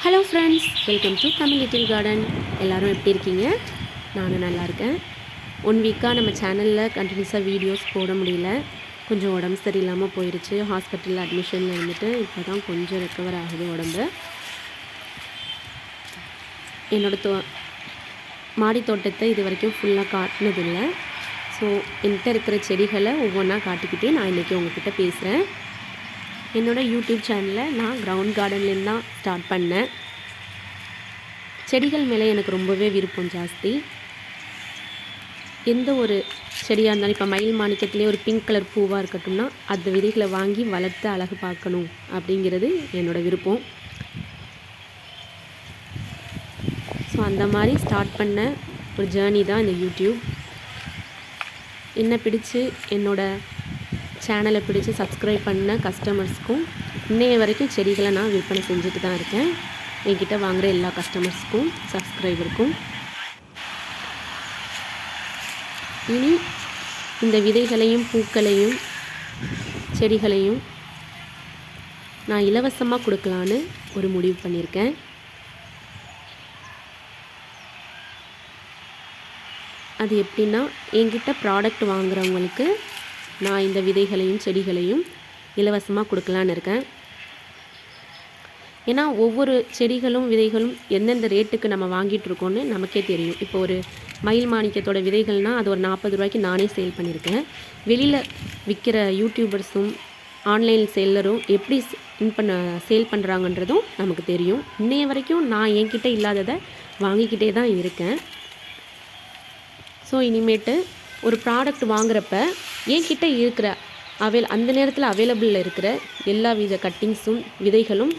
Hello friends welcome to Tamil little garden எல்லோரும் எப்படி இருக்கீங்க? நானும் நல்லா இருக்கேன். ஒன் வீக்காக நம்ம சேனலில் கண்டினியூஸாக வீடியோஸ் போட முடியல. கொஞ்சம் உடம்பு சரியில்லாமல் போயிடுச்சு ஹாஸ்பிட்டலில் அட்மிஷனில் இருந்துட்டு இப்போ தான் கொஞ்சம் ரெக்கவர் ஆகுது உடம்பு. என்னோடய தோ மாடி தோட்டத்தை இது வரைக்கும் ஃபுல்லாக காட்டினதில்லை. ஸோ என்கிட்ட இருக்கிற செடிகளை ஒவ்வொன்றா காட்டிக்கிட்டே நான் இன்றைக்கி உங்ககிட்ட பேசுகிறேன் என்னோடய யூடியூப் சேனலில் நான் கிரவுண்ட் கார்டன்லேருந்து தான் ஸ்டார்ட் பண்ணேன். செடிகள் மேலே எனக்கு ரொம்பவே விருப்பம் ஜாஸ்தி. எந்த ஒரு செடியாக இருந்தாலும் இப்போ மயில் மாணிக்கத்துலேயே ஒரு பிங்க் கலர் பூவாக இருக்கட்டும்னா அந்த விதைகளை வாங்கி வளர்த்து அழகு பார்க்கணும் அப்படிங்கிறது என்னோடய விருப்பம். ஸோ அந்த மாதிரி ஸ்டார்ட் பண்ண ஒரு ஜேர்னி தான் இந்த யூடியூப். என்ன பிடிச்சு என்னோடய சேனலை பிடிச்சி சப்ஸ்கிரைப் பண்ண கஸ்டமர்ஸ்க்கும் இன்னைய வரைக்கும் செடிகளை நான் விற்பனை செஞ்சுட்டு தான் இருக்கேன். என்கிட்ட வாங்குகிற எல்லா கஸ்டமர்ஸ்க்கும் சப்ஸ்கிரைபருக்கும். இனி இந்த விதைகளையும் பூக்களையும் செடிகளையும் நான் இலவசமாக கொடுக்கலான்னு ஒரு முடிவு பண்ணியிருக்கேன். அது எப்படின்னா என்கிட்ட ப்ராடக்ட் வாங்குறவங்களுக்கு நான் இந்த விதைகளையும் செடிகளையும் இலவசமாக கொடுக்கலான்னு இருக்கேன். ஏன்னா ஒவ்வொரு செடிகளும் விதைகளும் எந்தெந்த ரேட்டுக்கு நம்ம வாங்கிட்டு இருக்கோன்னு நமக்கே தெரியும். இப்போ ஒரு மயில் மாணிக்கத்தோட விதைகள்னால் அது ஒரு நாற்பது ரூபாய்க்கு நானே சேல் பண்ணியிருக்கேன். வெளியில் விற்கிற யூடியூபர்ஸும் ஆன்லைன் செல்லரும் எப்படி இன் பண்ண சேல் பண்ணுறாங்கன்றதும் நமக்கு தெரியும். இன்னைய வரைக்கும் நான் என்கிட்ட இல்லாததை வாங்கிக்கிட்டே தான் இருக்கேன். ஸோ இனிமேட்டு ஒரு ப்ராடக்ட் வாங்குறப்ப என்கிட்ட இருக்கிற அவைல் அந்த நேரத்தில் அவைலபிளில் இருக்கிற எல்லா வித கட்டிங்ஸும் விதைகளும்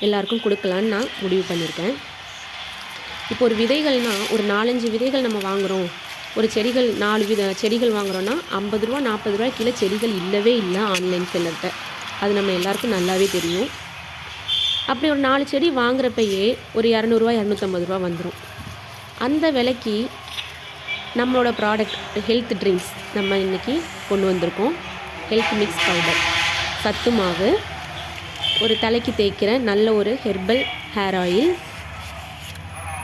எல்லாருக்கும் கொடுக்கலான்னு நான் முடிவு பண்ணியிருக்கேன் இப்போ ஒரு விதைகள்னால் ஒரு நாலஞ்சு விதைகள் நம்ம வாங்குகிறோம் ஒரு செடிகள் நாலு வித செடிகள் வாங்குகிறோன்னா ஐம்பது ரூபா நாற்பது ரூபா கிலோ செடிகள் இல்லவே இல்லை ஆன்லைன் செல்லர்கிட்ட அது நம்ம எல்லாருக்கும் நல்லாவே தெரியும். அப்படி ஒரு நாலு செடி வாங்குறப்பயே ஒரு இரநூறுவா இரநூத்தம்பது ரூபா வந்துடும் அந்த விலைக்கு நம்மளோட ப்ராடக்ட் ஹெல்த் ட்ரிங்க்ஸ் நம்ம இன்றைக்கி கொண்டு வந்திருக்கோம். ஹெல்த் மிக்ஸ் பவுடர் சத்து மாவு ஒரு தலைக்கு தேய்க்கிற நல்ல ஒரு ஹெர்பல் ஹேர் ஆயில்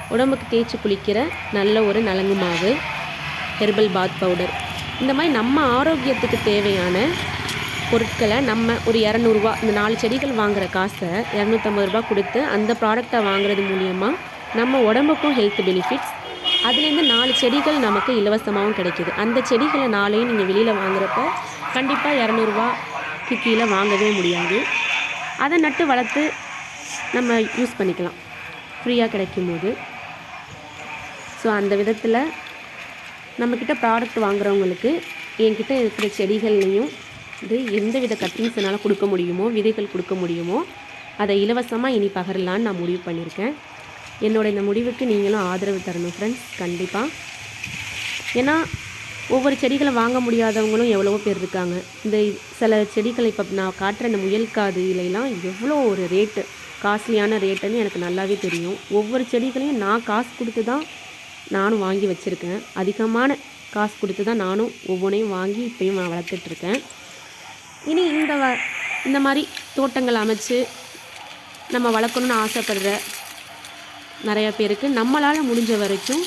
உடம்புக்கு தேய்ச்சி குளிக்கிற நல்ல ஒரு நலங்கு மாவு ஹெர்பல் பாத் பவுடர் இந்த மாதிரி நம்ம ஆரோக்கியத்துக்கு தேவையான பொருட்களை நம்ம ஒரு இரநூறுவா இந்த நாலு செடிகள் வாங்குகிற காசை இரநூத்தம்பது ரூபா கொடுத்து அந்த ப்ராடக்டை வாங்குறது மூலியமாக நம்ம உடம்புக்கும் ஹெல்த் பெனிஃபிட்ஸ் அதுலேருந்து நாலு செடிகள் நமக்கு இலவசமாகவும் கிடைக்கிது. அந்த செடிகளை நாளையும் நீங்கள் வெளியில் வாங்குறப்ப கண்டிப்பாக இரநூறுவாக்கு கீழே வாங்கவே முடியாது. அதை நட்டு வளர்த்து நம்ம யூஸ் பண்ணிக்கலாம். ஃப்ரீயாக கிடைக்கும் போது ஸோ அந்த விதத்தில் நம்மக்கிட்ட ப்ராடக்ட் வாங்குறவங்களுக்கு என்கிட்ட இருக்கிற செடிகள்லையும் இது எந்த வித கட்டிங்ஸ் என்னால் கொடுக்க முடியுமோ விதைகள் கொடுக்க முடியுமோ அதை இலவசமாக இனி பகரலான்னு நான் முடிவு பண்ணியிருக்கேன். என்னோட இந்த முடிவுக்கு நீங்களும் ஆதரவு தரணும் ஃப்ரெண்ட்ஸ் கண்டிப்பாக ஏன்னா ஒவ்வொரு செடிகளை வாங்க முடியாதவங்களும் எவ்வளவோ பேர் இருக்காங்க. இந்த சில செடிகளை இப்போ நான் காட்டுற இந்த முயல்காது இலையெல்லாம் எவ்வளோ ஒரு ரேட்டு காஸ்ட்லியான ரேட்டுன்னு எனக்கு நல்லாவே தெரியும். ஒவ்வொரு செடிகளையும் நான் காசு கொடுத்து தான் நானும் வாங்கி வச்சுருக்கேன். அதிகமான காசு கொடுத்து தான் நானும் ஒவ்வொன்றையும் வாங்கி இப்போயும் நான் வளர்த்துட்ருக்கேன் இனி இந்த வ இந்த மாதிரி தோட்டங்கள் அமைச்சு நம்ம வளர்க்கணுன்னு ஆசைப்படுற நிறையா பேருக்கு. நம்மளால் முடிஞ்ச வரைக்கும்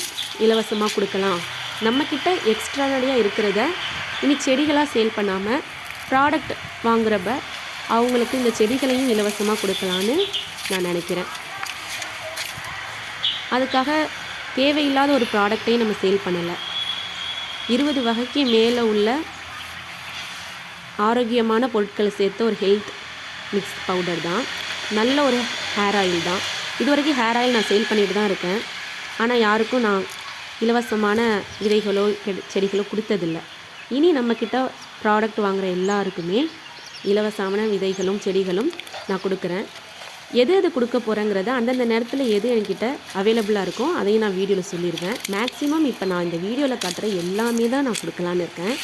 இலவசமாக கொடுக்கலாம். நம்மக்கிட்ட எக்ஸ்ட்ரானடியாக இருக்கிறத இனி செடிகளாக சேல் பண்ணாமல் ப்ராடக்ட் வாங்குறப்ப அவங்களுக்கு இந்த செடிகளையும் இலவசமாக கொடுக்கலான்னு நான் நினைக்கிறேன். அதுக்காக தேவையில்லாத ஒரு ப்ராடக்டையும் நம்ம சேல் பண்ணலை. இருபது வகைக்கு மேலே உள்ள ஆரோக்கியமான பொருட்களை சேர்த்த ஒரு ஹெல்த் மிக்ஸ் பவுடர் தான். நல்ல ஒரு ஹேர் ஆயில் தான். இது வரைக்கும் ஹேர் ஆயில் நான் சேல் பண்ணிட்டு தான் இருக்கேன். ஆனால் யாருக்கும் நான் இலவசமான விதைகளோ செடிகளோ கொடுத்ததில்ல. இனி நம்மக்கிட்ட ப்ராடக்ட் வாங்குகிற எல்லாருக்குமே இலவசமான விதைகளும் செடிகளும் நான் கொடுக்குறேன். எது எது கொடுக்க போகிறேங்கிறத அந்தந்த நேரத்தில் எது என்கிட்ட அவைலபிளாக இருக்கோ அதையும் நான் வீடியோவில் சொல்லிடுவேன். மேக்ஸிமம் இப்போ நான் இந்த வீடியோவில் காட்டுற எல்லாமே தான் நான் கொடுக்கலான்னு இருக்கேன்.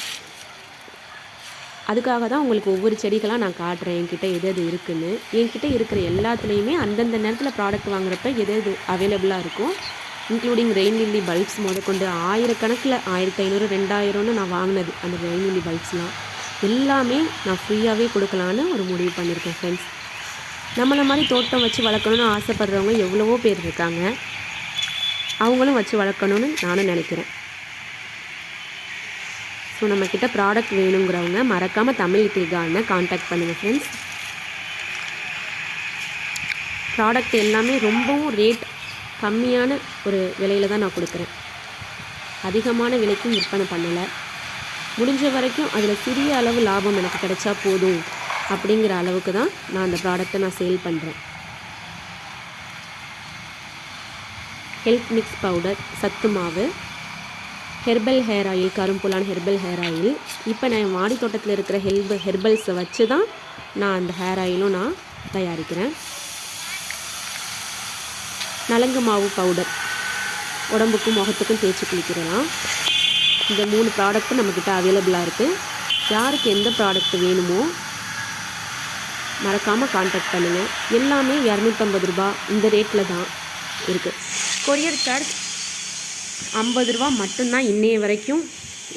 அதுக்காக தான் உங்களுக்கு ஒவ்வொரு செடிகளாக நான் காட்டுறேன். என்கிட்ட எது எது இருக்குன்னு. என்கிட்ட இருக்கிற எல்லாத்துலேயுமே அந்தந்த நேரத்தில் ப்ராடக்ட் வாங்குறப்ப எது எது அவைலபிளாக இருக்கும் இன்க்ளூடிங் ரெயின் லில்லி பல்ப்ஸ் முதற்கொண்டு ஆயிரக்கணக்கில் ஆயிரத்தி ஐநூறு ரெண்டாயிரம்னு நான் வாங்கினது அந்த ரெயின் லில்லி பல்ப்ஸ்லாம் எல்லாமே நான் ஃப்ரீயாகவே கொடுக்கலான்னு ஒரு முடிவு பண்ணியிருக்கேன் ஃப்ரெண்ட்ஸ் நம்மளை மாதிரி தோட்டம் வச்சு வளர்க்கணுன்னு ஆசைப்படுறவங்க எவ்வளவோ பேர் இருக்காங்க. அவங்களும் வச்சு வளர்க்கணுன்னு நானும் நினைக்கிறேன். ஸோ நம்மக்கிட்ட ப்ராடக்ட் வேணுங்கிறவங்க மறக்காமல் தமிழ் லிட்டில் கார்டனை காண்டாக்ட் பண்ணுங்கள் ஃப்ரெண்ட்ஸ் ப்ராடக்ட் எல்லாமே ரொம்பவும் ரேட் கம்மியான ஒரு விலையில் தான் நான் கொடுக்குறேன். அதிகமான விலைக்கும் விற்பனை பண்ணலை. முடிஞ்ச வரைக்கும் அதில் சிறிய அளவு லாபம் எனக்கு கிடைச்சா போதும் அப்படிங்கிற அளவுக்கு தான் நான் அந்த ப்ராடக்ட்டை நான் சேல் பண்ணுறேன் ஹெல்த் மிக்ஸ் பவுடர் சத்து மாவு ஹெர்பல் ஹேர் ஆயில் கரும்புலான ஹெர்பல் ஹேர் ஆயில் இப்போ நான் மாடி தோட்டத்தில் இருக்கிற ஹெல்ப் ஹெர்பல்ஸை வச்சு தான் நான் அந்த ஹேர் ஆயிலும் நான் தயாரிக்கிறேன். நலங்கு மாவு பவுடர் உடம்புக்கும் முகத்துக்கும் தேய்ச்சி குளிக்கிறலாம். இந்த மூணு ப்ராடக்ட்டும் நம்மக்கிட்ட அவைலபிளாக இருக்குது யாருக்கு எந்த ப்ராடக்ட் வேணுமோ மறக்காமல் காண்டாக்ட் பண்ணுங்கள் எல்லாமே இரநூத்தம்பது ரூபா இந்த ரேட்டில் தான் இருக்குது கொரியர் சார்ஜ் ஐம்பது ரூபா மட்டும்தான் இன்றைய வரைக்கும்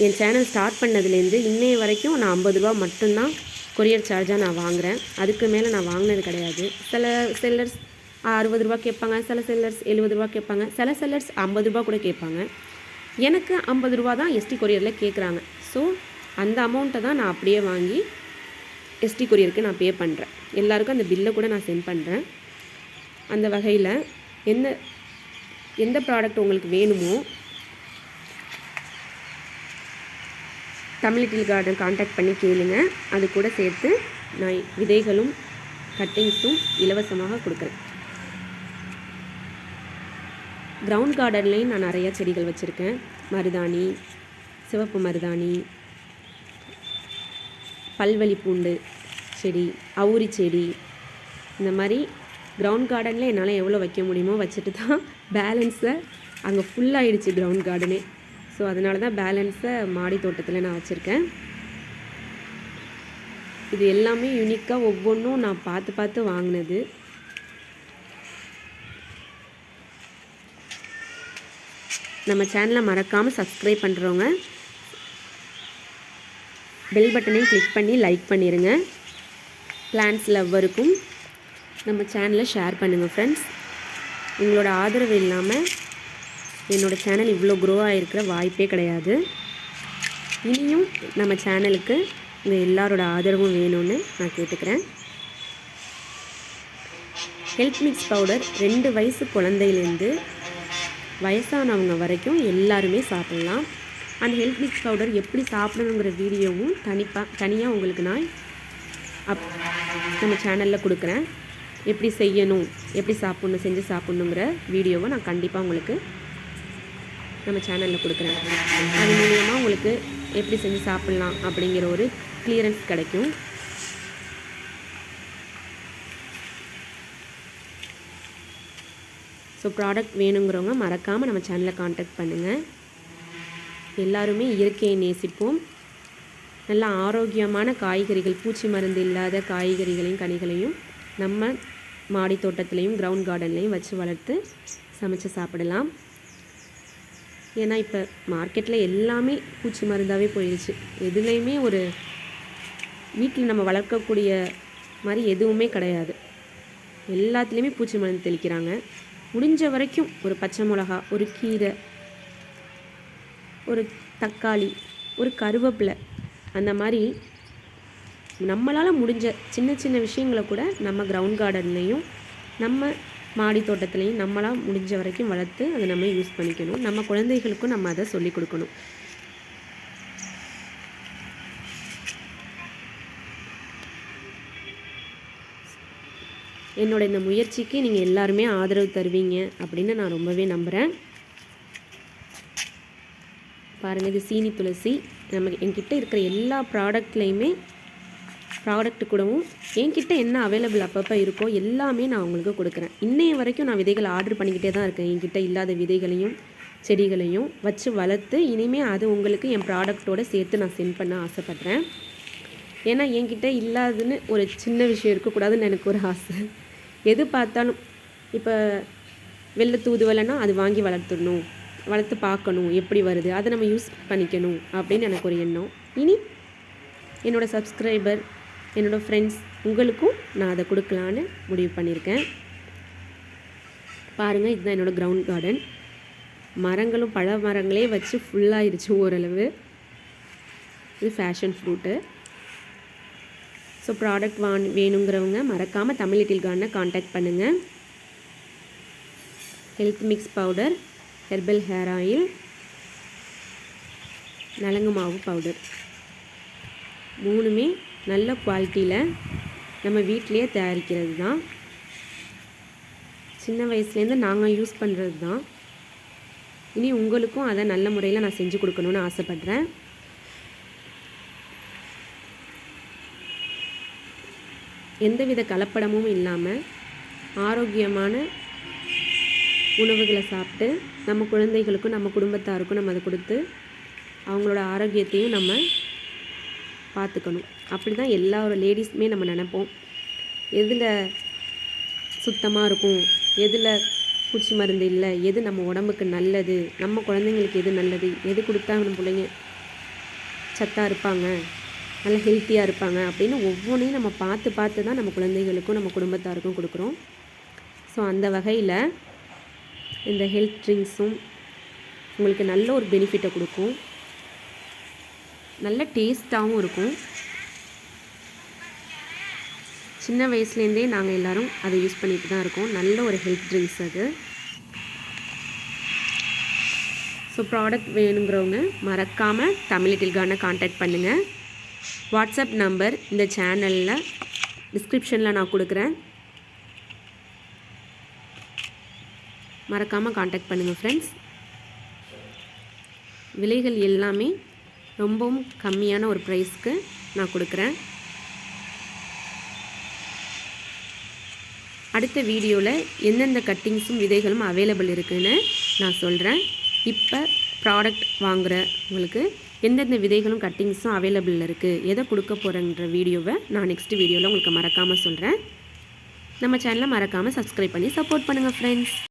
என் சேனல் ஸ்டார்ட் பண்ணதுலேருந்து இன்றைய வரைக்கும் நான் ஐம்பது ரூபா மட்டும்தான் கொரியர் சார்ஜாக நான் வாங்குகிறேன் அதுக்கு மேலே நான் வாங்கினது கிடையாது. சில செல்லர்ஸ் அறுபது ரூபா கேட்பாங்க சில செல்லர்ஸ் எழுபது ரூபா கேட்பாங்க சில செல்லர்ஸ் ஐம்பது ரூபா கூட கேட்பாங்க. எனக்கு ஐம்பது ரூபா தான் எஸ்டி கொரியரில் கேட்குறாங்க. ஸோ அந்த அமௌண்ட்டை தான் நான் அப்படியே வாங்கி எஸ்டி கொரியருக்கு நான் பே பண்ணுறேன் எல்லாருக்கும் அந்த பில்லை கூட நான் சென்ட் பண்ணுறேன் அந்த வகையில் என்ன எந்த ப்ராடக்ட் உங்களுக்கு வேணுமோ தமிழ் லிட்டில் கார்டன் காண்டாக்ட் பண்ணி கேளுங்க. அது கூட சேர்த்து நான் விதைகளும் கட்டிங்ஸும் இலவசமாக கொடுக்குறேன். கிரவுண்ட் கார்டன்லேயும் நான் நிறையா செடிகள் வச்சுருக்கேன். மருதாணி சிவப்பு மருதாணி பல்வழி பூண்டு செடி அவுரி செடி. இந்த மாதிரி கிரவுண்ட் கார்டனில் என்னால் எவ்வளோ வைக்க முடியுமோ வச்சுட்டு தான் பேலன்ஸை அங்கே ஃபுல்லாகிடுச்சு கிரவுண்ட் கார்டனே ஸோ அதனால தான் பேலன்ஸை மாடி தோட்டத்தில் நான் வச்சுருக்கேன். இது எல்லாமே யூனிக்காக ஒவ்வொன்றும் நான் பார்த்து பார்த்து வாங்கினது. நம்ம சேனலை மறக்காமல் சப்ஸ்கிரைப் பண்ணுறவங்க பெல் பட்டனையும் கிளிக் பண்ணி லைக் பண்ணிடுங்க பிளான்ஸ் லவ்வருக்கும் நம்ம சேனலை ஷேர் பண்ணுங்கள் ஃப்ரெண்ட்ஸ் உங்களோட ஆதரவு இல்லாமல் என்னோடய சேனல் இவ்வளோ க்ரோ ஆகிருக்கிற வாய்ப்பே கிடையாது. இனியும் நம்ம சேனலுக்கு உங்கள் எல்லாரோட ஆதரவும் வேணும்னு நான் கேட்டுக்கிறேன். ஹெல்த் மிக்ஸ் பவுடர் ரெண்டு வயசு குழந்தையிலேருந்து வயசானவங்க வரைக்கும் எல்லாருமே சாப்பிட்லாம். அந்த ஹெல்த் மிக்ஸ் பவுடர் எப்படி சாப்பிடணுங்கிற வீடியோவும் தனிப்பா தனியாக உங்களுக்கு நான் அப் நம்ம சேனலில் கொடுக்குறேன். எப்படி செய்யணும் எப்படி சாப்பிட்ணும் செஞ்சு சாப்பிட்ணுங்கிற வீடியோவை நான் கண்டிப்பாக உங்களுக்கு நம்ம சேனலில் கொடுக்குறேன். அது மூலியமாக உங்களுக்கு எப்படி செஞ்சு சாப்பிட்லாம் அப்படிங்கிற ஒரு கிளியரன்ஸ் கிடைக்கும். ஸோ ப்ராடக்ட் வேணுங்கிறவங்க மறக்காமல் நம்ம சேனலை காண்டாக்ட் பண்ணுங்கள் எல்லாருமே இயற்கையை நேசிப்போம். நல்ல ஆரோக்கியமான காய்கறிகள் பூச்சி மருந்து இல்லாத காய்கறிகளையும் கனிகளையும் நம்ம மாடி தோட்டத்துலேயும் கிரவுண்ட் கார்டன்லேயும் வச்சு வளர்த்து சமைச்சு சாப்பிடலாம். ஏன்னா இப்போ மார்க்கெட்டில் எல்லாமே பூச்சி மருந்தாகவே போயிடுச்சு எதுலேயுமே ஒரு வீட்டில் நம்ம வளர்க்கக்கூடிய மாதிரி எதுவுமே கிடையாது. எல்லாத்துலேயுமே பூச்சி மருந்து தெளிக்கிறாங்க. முடிஞ்ச வரைக்கும் ஒரு பச்சை மிளகா ஒரு கீரை ஒரு தக்காளி ஒரு கருவேப்பிலை அந்த மாதிரி நம்மளால் முடிஞ்ச சின்ன சின்ன விஷயங்களை கூட நம்ம கிரவுண்ட் கார்டன்லேயும் நம்ம மாடி தோட்டத்துலேயும் நம்மளால் முடிஞ்ச வரைக்கும் வளர்த்து அதை நம்ம யூஸ் பண்ணிக்கணும். நம்ம குழந்தைகளுக்கும் நம்ம அதை சொல்லிக் கொடுக்கணும். என்னோட இந்த முயற்சிக்கு நீங்கள் எல்லாருமே ஆதரவு தருவீங்க அப்படின்னு நான் ரொம்பவே நம்புகிறேன் பாருங்கள் இது சீனி துளசி. நம்ம என்கிட்ட இருக்கிற எல்லா ப்ராடக்ட்லேயுமே ப்ராடக்ட் கூடவும் என்கிட்ட என்ன அவைலபிள் அப்பப்போ இருக்கோ எல்லாமே நான் உங்களுக்கு கொடுக்குறேன். இன்னைய வரைக்கும் நான் விதைகள் ஆர்டர் பண்ணிக்கிட்டே தான் இருக்கேன். என்கிட்ட இல்லாத விதைகளையும் செடிகளையும் வச்சு வளர்த்து இனிமேல் அது உங்களுக்கு என் ப்ராடக்ட்டோடு சேர்த்து நான் சென்ட் பண்ண ஆசைப்பட்றேன். ஏன்னா என்கிட்ட இல்லாதுன்னு ஒரு சின்ன விஷயம் இருக்கக்கூடாதுன்னு எனக்கு ஒரு ஆசை. எது பார்த்தாலும் இப்போ வெள்ளை தூதுவலைன்னா அது வாங்கி வளர்த்துடணும். வளர்த்து பார்க்கணும் எப்படி வருது அதை நம்ம யூஸ் பண்ணிக்கணும் அப்படின்னு எனக்கு ஒரு எண்ணம். இனி என்னோடய சப்ஸ்கிரைபர் என்னோடய ஃப்ரெண்ட்ஸ் உங்களுக்கும் நான் அதை கொடுக்கலான்னு முடிவு பண்ணியிருக்கேன். பாருங்கள் இதுதான் என்னோடய கிரவுண்ட் கார்டன் மரங்களும் பழ மரங்களே வச்சு ஃபுல்லாகிருச்சு ஓரளவு. இது ஃபேஷன் ஃப்ரூட்டு ஸோ ப்ராடக்ட் வான் வேணுங்கிறவங்க மறக்காமல் தமிழ் லிட்டில் கார்டனை காண்டாக்ட் பண்ணுங்கள் health mix powder herbal hair oil நலங்கு மாவு பவுடர் மூணுமே நல்ல குவாலிட்டியில் நம்ம வீட்டிலையே தயாரிக்கிறது தான் சின்ன வயசுலேருந்து நாங்கள் யூஸ் பண்ணுறது தான் இனி உங்களுக்கும் அதை நல்ல முறையில் நான் செஞ்சு கொடுக்கணுன்னு ஆசைப்பட்றேன். எந்தவித கலப்படமும் இல்லாமல் ஆரோக்கியமான உணவுகளை சாப்பிட்டு நம்ம குழந்தைகளுக்கும் நம்ம குடும்பத்தாருக்கும் நம்ம அதை கொடுத்து அவங்களோட ஆரோக்கியத்தையும் நம்ம பார்த்துக்கணும். அப்படி தான் எல்லா ஒரு லேடிஸுமே நம்ம நினைப்போம். எதில் சுத்தமாக இருக்கும்? எதில் பூச்சி மருந்து இல்லை? எது நம்ம உடம்புக்கு நல்லது? நம்ம குழந்தைங்களுக்கு எது நல்லது? எது கொடுத்தா நம்ம பிள்ளைங்க சத்தாக இருப்பாங்க? நல்ல ஹெல்த்தியாக இருப்பாங்க? அப்படின்னு ஒவ்வொன்றையும் நம்ம பார்த்து பார்த்து தான் நம்ம குழந்தைகளுக்கும் நம்ம குடும்பத்தாருக்கும் கொடுக்குறோம். ஸோ அந்த வகையில் இந்த ஹெல்த் ட்ரிங்க்ஸும் உங்களுக்கு நல்ல ஒரு பெனிஃபிட்டை கொடுக்கும். நல்ல டேஸ்ட்டாகவும் இருக்கும். சின்ன வயசுலேருந்தே நாங்கள் எல்லோரும் அதை யூஸ் பண்ணிட்டு தான் இருக்கோம். நல்ல ஒரு ஹெல்த் ட்ரிங்க்ஸ் அது. ஸோ ப்ராடக்ட் வேணுங்கிறவங்க மறக்காமல் தமிழ் டில்கான காண்டாக்ட் பண்ணுங்கள் வாட்ஸ்அப் நம்பர் இந்த சேனலில் டிஸ்கிரிப்ஷனில் நான் கொடுக்குறேன். மறக்காமல் காண்டாக்ட் பண்ணுங்கள் ஃப்ரெண்ட்ஸ் விலைகள் எல்லாமே ரொம்பவும் கம்மியான ஒரு ப்ரைஸ்க்கு நான் கொடுக்குறேன். அடுத்த வீடியோவில் எந்தெந்த கட்டிங்ஸும் விதைகளும் அவைலபிள் இருக்குதுன்னு நான் சொல்கிறேன் இப்போ ப்ராடக்ட் வாங்குகிற உங்களுக்கு எந்தெந்த விதைகளும் கட்டிங்ஸும் அவைலபிள் இருக்குது எதை கொடுக்க போகிறேன்ற வீடியோவை நான் நெக்ஸ்ட் வீடியோவில் உங்களுக்கு மறக்காமல் சொல்கிறேன் நம்ம சேனலை மறக்காமல் சப்ஸ்கிரைப் பண்ணி சப்போர்ட் பண்ணுங்கள் ஃப்ரெண்ட்ஸ்